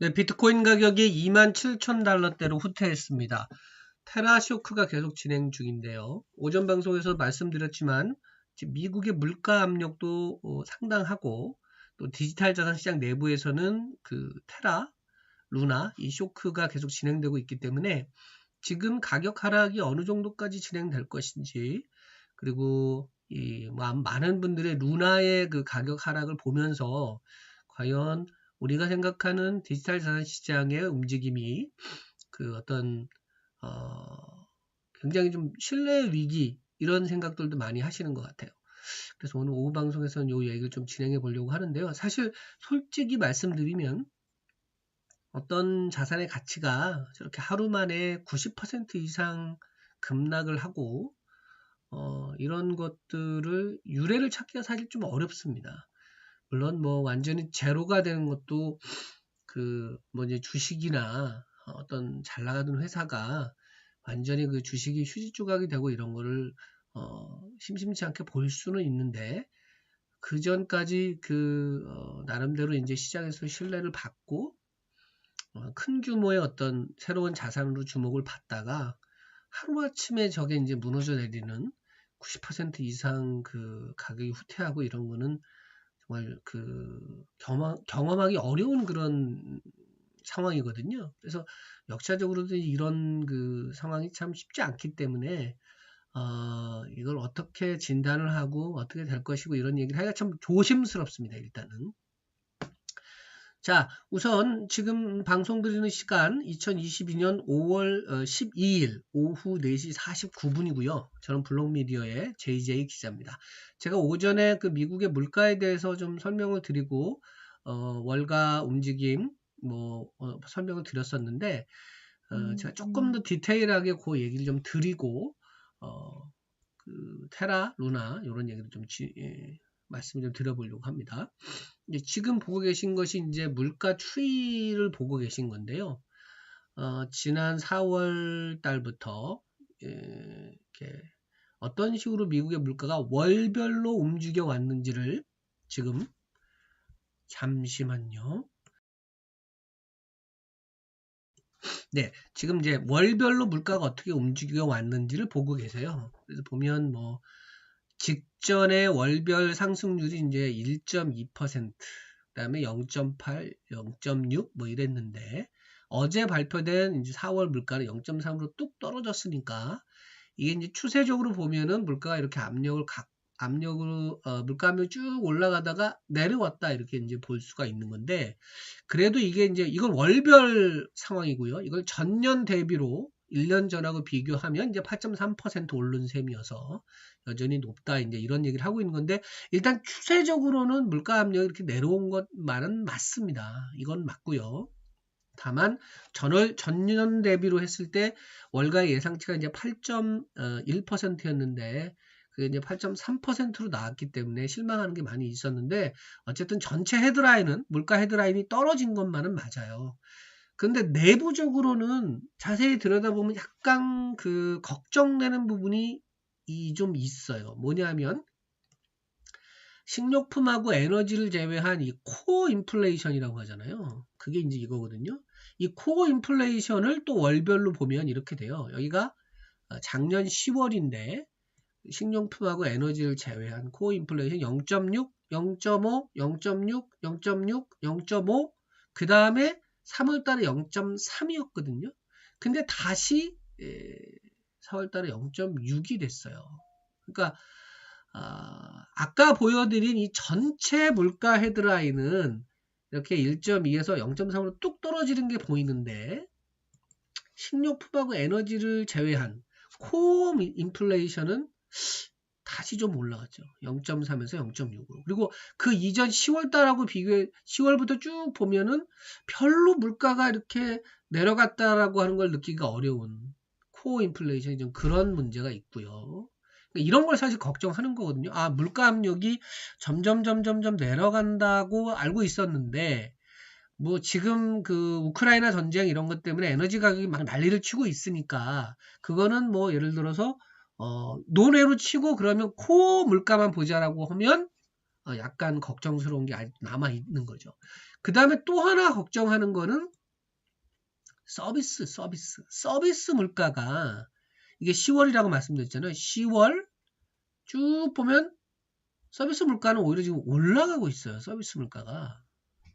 네, 비트코인 가격이 27,000달러대로 후퇴했습니다. 테라 쇼크가 계속 진행 중인데요. 오전 방송에서 말씀드렸지만 미국의 물가 압력도 어, 상당하고 또 디지털 자산 시장 내부에서는 그 테라, 루나 이 쇼크가 계속 진행되고 있기 때문에 지금 가격 하락이 어느 정도까지 진행될 것인지 그리고 이뭐 많은 분들의 루나의 그 가격 하락을 보면서 과연 우리가 생각하는 디지털 자산 시장의 움직임이 그 어떤 어 굉장히 좀 신뢰 위기 이런 생각들도 많이 하시는 것 같아요. 그래서 오늘 오후 방송에서는 이 얘기를 좀 진행해 보려고 하는데요. 사실 솔직히 말씀드리면 어떤 자산의 가치가 저렇게 하루 만에 90% 이상 급락을 하고 어, 이런 것들을 유래를 찾기가 사실 좀 어렵습니다. 물론 뭐 완전히 제로가 되는 것도 그 뭐 이제 주식이나 어떤 잘 나가는 회사가 완전히 그 주식이 휴지 조각이 되고 이런 거를 어 심심치 않게 볼 수는 있는데 그 전까지 그 어 나름대로 이제 시장에서 신뢰를 받고 어 큰 규모의 어떤 새로운 자산으로 주목을 받다가 하루아침에 저게 이제 무너져 내리는 90% 이상 그 가격이 후퇴하고 이런 거는 정말 그 경험, 경험하기 어려운 그런 상황이거든요. 그래서 역사적으로도 이런 그 상황이 참 쉽지 않기 때문에 어, 이걸 어떻게 진단을 하고 어떻게 될 것이고 이런 얘기를 하기가 참 조심스럽습니다. 일단은. 자, 우선 지금 방송 드리는 시간 2022년 5월 12일 오후 4시 49분이고요. 저는 블록미디어의 JJ 기자입니다. 제가 오전에 그 미국의 물가에 대해서 좀 설명을 드리고 어, 월가 움직임 뭐 어, 설명을 드렸었는데 어, 음, 제가 조금 더 디테일하게 그 얘기를 좀 드리고 어, 그 테라, 루나 이런 얘기를 좀 지, 예, 말씀을 좀 드려보려고 합니다. 지금 보고 계신 것이 이제 물가 추이를 보고 계신 건데요. 어, 지난 4월 달부터 예, 이렇게 어떤 식으로 미국의 물가가 월별로 움직여 왔는지를 지금 잠시만요. 네, 지금 이제 월별로 물가가 어떻게 움직여 왔는지를 보고 계세요. 그래서 보면 뭐 직전의 월별 상승률이 이제 1.2%, 그다음에 0.8, 0.6 뭐 이랬는데 어제 발표된 이제 4월 물가는 0.3으로 뚝 떨어졌으니까 이게 이제 추세적으로 보면은 물가가 이렇게 압력을 각 압력으로 어, 물가 압력이 쭉 올라가다가 내려왔다 이렇게 이제 볼 수가 있는 건데 그래도 이게 이제 이건 월별 상황이고요. 이걸 전년 대비로 1년 전하고 비교하면 이제 8.3% 오른 셈이어서 여전히 높다 이제 이런 얘기를 하고 있는 건데 일단 추세적으로는 물가 압력이 이렇게 내려온 것만은 맞습니다. 이건 맞고요. 다만 전월 전년 대비로 했을 때 월가의 예상치가 이제 8.1%였는데 그게 이제 8.3%로 나왔기 때문에 실망하는 게 많이 있었는데 어쨌든 전체 헤드라인은 물가 헤드라인이 떨어진 것만은 맞아요. 근데 내부적으로는 자세히 들여다보면 약간 그 걱정되는 부분이 좀 있어요. 뭐냐면 식료품하고 에너지를 제외한 이 코어 인플레이션이라고 하잖아요. 그게 이제 이거거든요. 이 코어 인플레이션을 또 월별로 보면 이렇게 돼요. 여기가 어, 작년 10월인데 식료품하고 에너지를 제외한 코어 인플레이션 0.6, 0.5, 0.6, 0.6, 0.5, 그 다음에 3월 달에 0.3이었거든요. 근데 다시 4월 달에 0.6이 됐어요. 그러니까 아, 아까 보여드린 이 전체 물가 헤드라인은 이렇게 1.2에서 0.3으로 뚝 떨어지는 게 보이는데 식료품하고 에너지를 제외한 코어 인플레이션은 다시 좀 올라갔죠. 0.3에서 0.6으로. 그리고 그 이전 10월 달하고 비교해 10월부터 쭉 보면은 별로 물가가 이렇게 내려갔다라고 하는 걸 느끼기가 어려운 코어 인플레이션이 좀 그런 문제가 있고요. 그러니까 이런 걸 사실 걱정하는 거거든요. 아, 물가 압력이 점점 점점 점 내려간다고 알고 있었는데 뭐 지금 그 우크라이나 전쟁 이런 것 때문에 에너지 가격이 막 난리를 치고 있으니까 그거는 뭐 예를 들어서 어, 논외로 치고 그러면 코어 물가만 보자라고 하면 어, 약간 걱정스러운 게 남아 있는 거죠. 그 다음에 또 하나 걱정하는 거는 서비스, 서비스, 서비스 물가가 이게 10월이라고 말씀드렸잖아요. 10월 쭉 보면 서비스 물가는 오히려 지금 올라가고 있어요. 서비스 물가가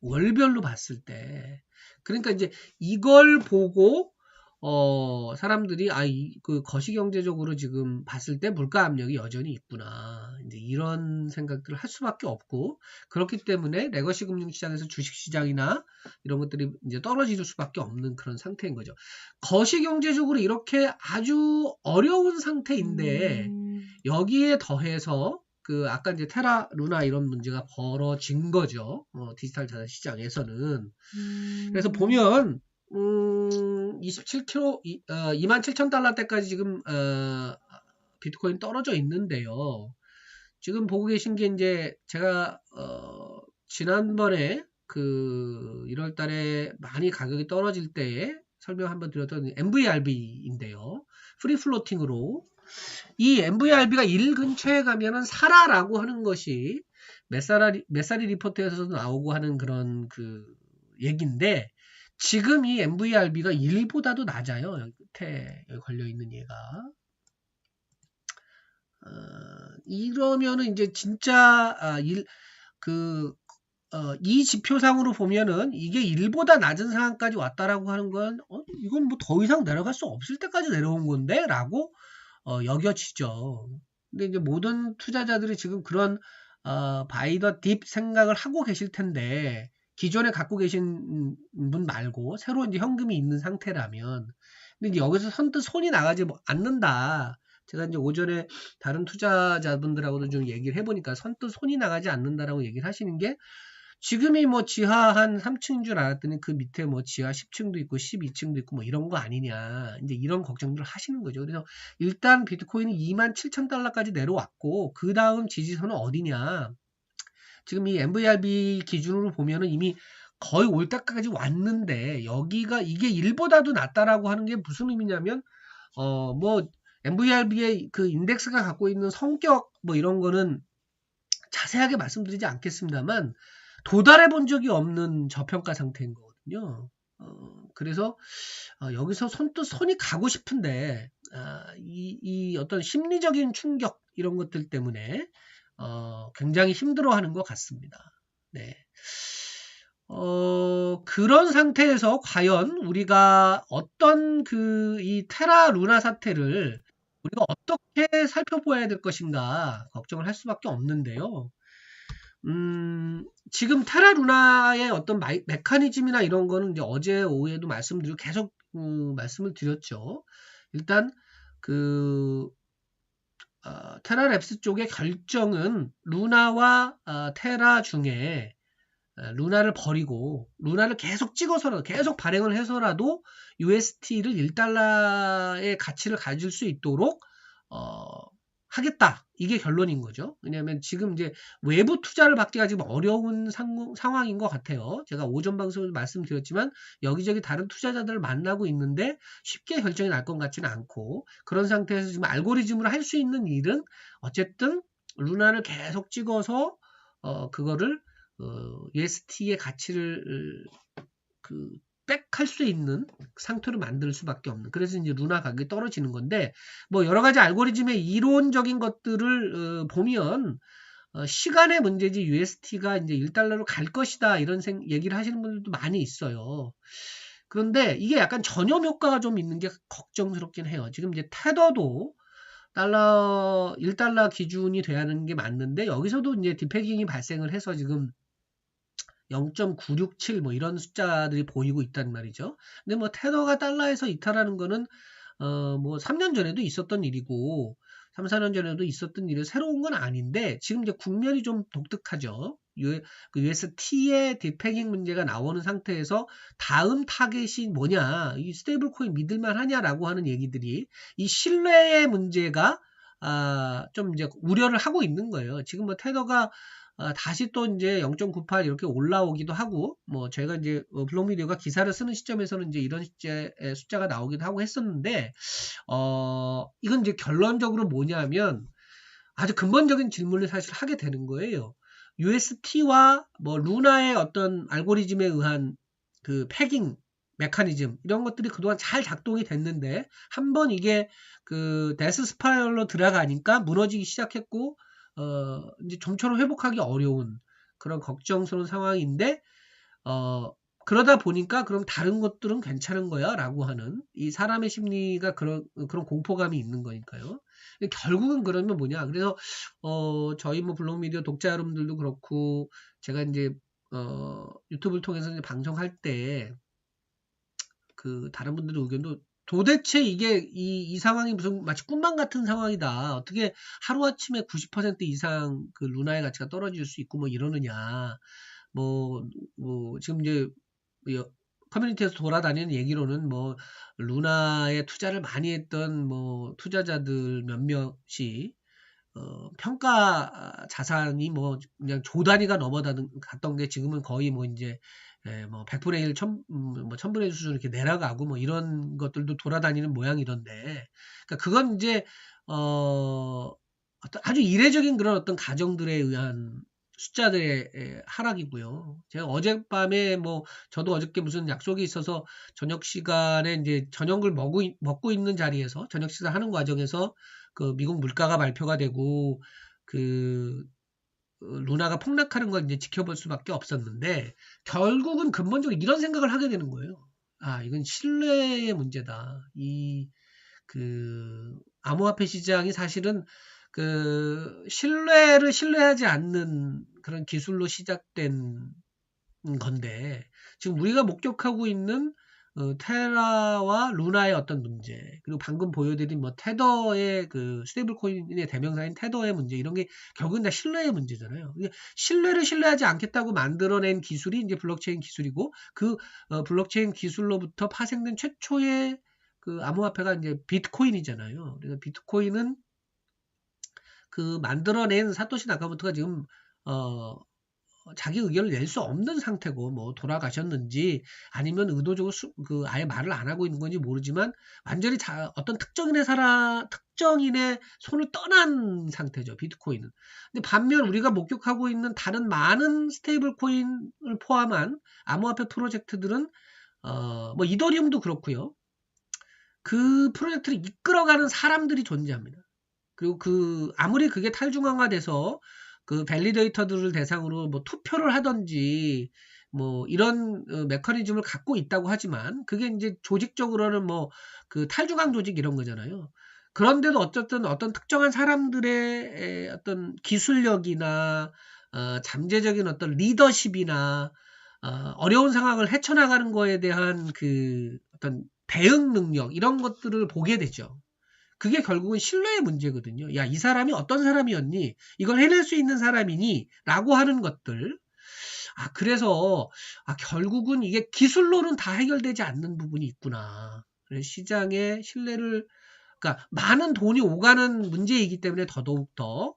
월별로 봤을 때. 그러니까 이제 이걸 보고 어, 사람들이, 아, 이, 그, 거시 경제적으로 지금 봤을 때 물가 압력이 여전히 있구나. 이제 이런 생각들을 할 수밖에 없고, 그렇기 때문에 레거시 금융 시장에서 주식 시장이나 이런 것들이 이제 떨어질 수밖에 없는 그런 상태인 거죠. 거시 경제적으로 이렇게 아주 어려운 상태인데, 음. 여기에 더해서 그 아까 이제 테라 루나 이런 문제가 벌어진 거죠. 어, 디지털 자산 시장에서는. 음. 그래서 보면 음, 27kg, 이, 어, 27,000달러대까지 지금 어, 비트코인 떨어져 있는데요. 지금 보고 계신 게 이제 제가 어, 지난번에 그 1월 달에 많이 가격이 떨어질 때에 설명 한번 드렸던 MVRB인데요. 프리 플로팅으로 이 MVRB가 1 근처에 가면은 사라라고 하는 것이 메사리, 메사리 리포트에서도 나오고 하는 그런 그 얘기인데 지금 이 MVRB가 1보다도 낮아요. 여기 끝에 여기 걸려 있는 얘가. 어, 이러면은 이제 진짜 아, 일, 그, 어, 이 지표상으로 보면은 이게 1보다 낮은 상황까지 왔다라고 하는 건 어, 이건 뭐 더 이상 내려갈 수 없을 때까지 내려온 건데 라고 어, 여겨지죠. 근데 이제 모든 투자자들이 지금 그런 어, 바이더 딥 생각을 하고 계실 텐데 기존에 갖고 계신 분 말고 새로 이제 현금이 있는 상태라면 근데 여기서 선뜻 손이 나가지 뭐 않는다. 제가 이제 오전에 다른 투자자분들하고도 좀 얘기를 해보니까 선뜻 손이 나가지 않는다라고 얘기를 하시는 게 지금이 뭐 지하 한 3층인 줄 알았더니 그 밑에 뭐 지하 10층도 있고 12층도 있고 뭐 이런 거 아니냐. 이제 이런 걱정들을 하시는 거죠. 그래서 일단 비트코인이 2만 7천 달러까지 내려왔고 그 다음 지지선은 어디냐. 지금 이 MVRB 기준으로 보면은 이미 거의 올 때까지 왔는데 여기가 이게 1보다도 낫다라고 하는 게 무슨 의미냐면 어 뭐 MVRB의 그 인덱스가 갖고 있는 성격 뭐 이런 거는 자세하게 말씀드리지 않겠습니다만 도달해 본 적이 없는 저평가 상태인 거거든요. 어, 그래서 어, 여기서 손도 손이 가고 싶은데 아, 이, 이 어떤 심리적인 충격 이런 것들 때문에 어, 굉장히 힘들어하는 것 같습니다. 네. 어, 그런 상태에서 과연 우리가 어떤 그 이 테라 루나 사태를 우리가 어떻게 살펴보아야 될 것인가 걱정을 할 수밖에 없는데요. 음, 지금 테라 루나의 어떤 마이, 메커니즘이나 이런 거는 이제 어제 오후에도 말씀드리고 계속 음, 말씀을 드렸죠. 일단 그 어, 테라랩스 쪽의 결정은 루나와 어, 테라 중에 어, 루나를 버리고 루나를 계속 찍어서라도 계속 발행을 해서라도 UST를 1달러의 가치를 가질 수 있도록 어, 하겠다. 이게 결론인 거죠. 왜냐하면 지금 이제 외부 투자를 받기가 지금 어려운 상, 상황인 것 같아요. 제가 오전 방송에서 말씀드렸지만 여기저기 다른 투자자들을 만나고 있는데 쉽게 결정이 날 것 같지는 않고 그런 상태에서 지금 알고리즘으로 할 수 있는 일은 어쨌든 루나를 계속 찍어서 어, 그거를 어, UST의 가치를 그 빽할 수 있는 상태로 만들 수밖에 없는 그래서 이제 루나 가격이 떨어지는 건데 뭐 여러 가지 알고리즘의 이론적인 것들을 어, 보면 어, 시간의 문제지 UST가 이제 1달러로 갈 것이다 이런 생, 얘기를 하시는 분들도 많이 있어요. 그런데 이게 약간 전염 효과가 좀 있는 게 걱정스럽긴 해요. 지금 이제 테더도 달러 1달러 기준이 돼야 하는 게 맞는데 여기서도 이제 디패깅이 발생을 해서 지금 0.967 뭐 이런 숫자들이 보이고 있단 말이죠. 근데 뭐 테더가 달러에서 이탈하는 거는 어 뭐 3년 전에도 있었던 일이고 3, 4년 전에도 있었던 일이 새로운 건 아닌데 지금 이제 국면이 좀 독특하죠. 그 UST의 디패깅 문제가 나오는 상태에서 다음 타겟이 뭐냐, 이 스테이블 코인 믿을만 하냐라고 하는 얘기들이 이 신뢰의 문제가 아, 좀 이제 우려를 하고 있는 거예요. 지금 뭐 테더가 아, 다시 또 이제 0.98 이렇게 올라오기도 하고 뭐 저희가 이제 어, 블록미디어가 기사를 쓰는 시점에서는 이제 이런 숫자, 숫자가 나오기도 하고 했었는데 어 이건 이제 결론적으로 뭐냐면 아주 근본적인 질문을 사실 하게 되는 거예요. UST와 뭐 루나의 어떤 알고리즘에 의한 그 패깅 메커니즘 이런 것들이 그동안 잘 작동이 됐는데 한번 이게 그 데스 스파이럴로 들어가니까 무너지기 시작했고 어 이제 좀처럼 회복하기 어려운 그런 걱정스러운 상황인데 어 그러다 보니까 그럼 다른 것들은 괜찮은 거야 라고 하는 이 사람의 심리가 그런 그런 공포감이 있는 거니까요. 결국은 그러면 뭐냐? 그래서 어 저희 뭐 블록 미디어 독자 여러분들도 그렇고 제가 이제 어 유튜브를 통해서 이제 방송할 때 그 다른 분들의 의견도 도대체 이게 이, 이 상황이 무슨 마치 꿈만 같은 상황이다. 어떻게 하루아침에 90% 이상 그 루나의 가치가 떨어질 수 있고 뭐 이러느냐. 뭐, 뭐, 지금 이제 커뮤니티에서 돌아다니는 얘기로는 뭐 루나에 투자를 많이 했던 뭐 투자자들 몇몇이 어, 평가 자산이 뭐 그냥 조 단위가 넘어갔던 게 지금은 거의 뭐 이제 예, 뭐 100분의 1, 1000, 뭐 1000분의 1 수준 이렇게 내려가고 뭐 이런 것들도 돌아다니는 모양이던데. 그러니까 그건 이제 어 어떤 아주 이례적인 그런 어떤 가정들에 의한 숫자들의 하락이고요. 제가 어젯밤에 뭐 저도 어저께 무슨 약속이 있어서 저녁 시간에 이제 저녁을 먹고, 먹고 있는 자리에서 저녁 식사 하는 과정에서 그 미국 물가가 발표가 되고 그 루나가 폭락하는 걸 이제 지켜볼 수밖에 없었는데 결국은 근본적으로 이런 생각을 하게 되는 거예요. 아 이건 신뢰의 문제다. 이 그 암호화폐 시장이 사실은 그 신뢰를 신뢰하지 않는 그런 기술로 시작된 건데 지금 우리가 목격하고 있는 어, 테라와 루나의 어떤 문제 그리고 방금 보여드린 뭐 테더의 그 스테이블 코인의 대명사인 테더의 문제 이런 게 결국은 다 신뢰의 문제잖아요. 신뢰를 신뢰하지 않겠다고 만들어낸 기술이 이제 블록체인 기술이고 그 어, 블록체인 기술로부터 파생된 최초의 그 암호화폐가 이제 비트코인이잖아요. 그래서 비트코인은 그 만들어낸 사토시 나카모토가 지금 어 자기 의견을 낼 수 없는 상태고 뭐 돌아가셨는지 아니면 의도적으로 수, 그 아예 말을 안 하고 있는 건지 모르지만 완전히 자, 어떤 특정인의 사람 특정인의 손을 떠난 상태죠 비트코인은. 근데 반면 우리가 목격하고 있는 다른 많은 스테이블 코인을 포함한 암호화폐 프로젝트들은 어 뭐 이더리움도 그렇고요. 그 프로젝트를 이끌어가는 사람들이 존재합니다. 그리고 그 아무리 그게 탈중앙화돼서 그 밸리데이터들을 대상으로 뭐 투표를 하던지 뭐 이런 어, 메커니즘을 갖고 있다고 하지만 그게 이제 조직적으로는 뭐 그 탈중앙 조직 이런 거잖아요. 그런데도 어쨌든 어떤 특정한 사람들의 어떤 기술력이나 어, 잠재적인 어떤 리더십이나 어, 어려운 상황을 헤쳐나가는 거에 대한 그 어떤 대응 능력 이런 것들을 보게 되죠. 그게 결국은 신뢰의 문제거든요. 야, 이 사람이 어떤 사람이었니? 이걸 해낼 수 있는 사람이니? 라고 하는 것들. 아, 그래서, 아, 결국은 이게 기술로는 다 해결되지 않는 부분이 있구나. 시장의 신뢰를, 그러니까 많은 돈이 오가는 문제이기 때문에 더더욱더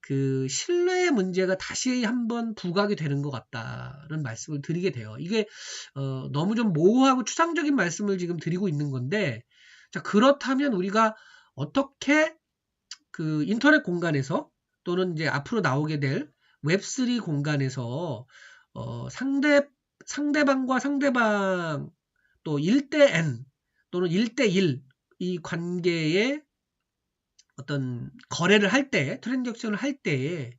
그 신뢰의 문제가 다시 한번 부각이 되는 것 같다는 말씀을 드리게 돼요. 이게 어, 너무 좀 모호하고 추상적인 말씀을 지금 드리고 있는 건데, 자 그렇다면 우리가 어떻게 그 인터넷 공간에서 또는 이제 앞으로 나오게 될 웹3 공간에서 어, 상대 상대방과 상대방 또 1대 N 또는 1대 1 이 관계에 어떤 거래를 할 때, 트랜잭션을 할 때에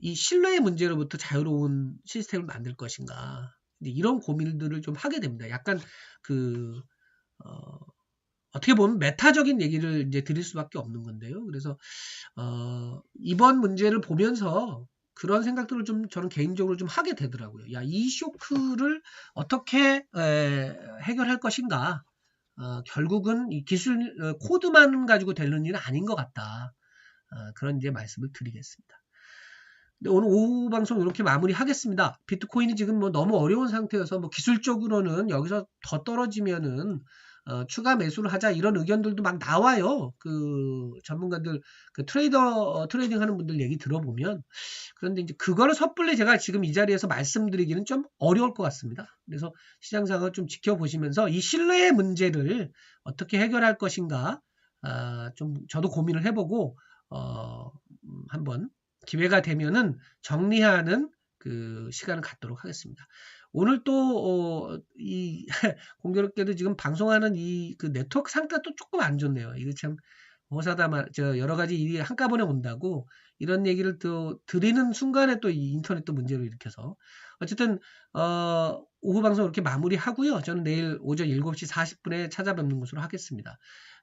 이 신뢰의 문제로부터 자유로운 시스템을 만들 것인가. 이런 고민들을 좀 하게 됩니다. 약간 그 어, 어떻게 보면 메타적인 얘기를 이제 드릴 수밖에 없는 건데요. 그래서 어, 이번 문제를 보면서 그런 생각들을 좀 저는 개인적으로 좀 하게 되더라고요. 야, 이 쇼크를 어떻게 에, 해결할 것인가? 어, 결국은 이 기술 어, 코드만 가지고 되는 일은 아닌 것 같다. 어, 그런 이제 말씀을 드리겠습니다. 오늘 오후 방송 이렇게 마무리하겠습니다. 비트코인이 지금 뭐 너무 어려운 상태여서 뭐 기술적으로는 여기서 더 떨어지면은 어, 추가 매수를 하자 이런 의견들도 막 나와요. 그 전문가들 그 트레이더 어, 트레이딩 하는 분들 얘기 들어보면 그런데 이제 그거를 섣불리 제가 지금 이 자리에서 말씀드리기는 좀 어려울 것 같습니다. 그래서 시장 상황을 좀 지켜보시면서 이 신뢰의 문제를 어떻게 해결할 것인가 아, 좀 저도 고민을 해보고 어, 음, 한번 기회가 되면은 정리하는 그 시간을 갖도록 하겠습니다. 오늘 또, 어, 이, 공교롭게도 지금 방송하는 이 그 네트워크 상태가 또 조금 안 좋네요. 이거 참, 모사다 말, 저, 여러 가지 일이 한꺼번에 온다고 이런 얘기를 또 드리는 순간에 또 이 인터넷도 문제를 일으켜서. 어쨌든, 어, 오후 방송 이렇게 마무리 하고요. 저는 내일 오전 7시 40분에 찾아뵙는 것으로 하겠습니다.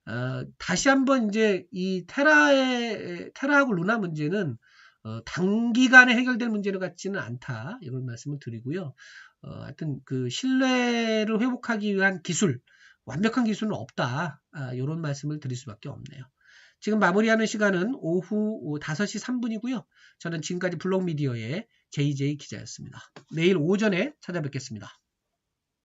어, 다시 한번 이제 이 테라의, 테라하고 루나 문제는 어, 단기간에 해결될 문제를 같지는 않다. 이런 말씀을 드리고요. 어, 하여튼 그 신뢰를 회복하기 위한 기술, 완벽한 기술은 없다. 아, 이런 말씀을 드릴 수밖에 없네요. 지금 마무리하는 시간은 오후 5시 3분이고요. 저는 지금까지 블록미디어의 JJ 기자였습니다. 내일 오전에 찾아뵙겠습니다.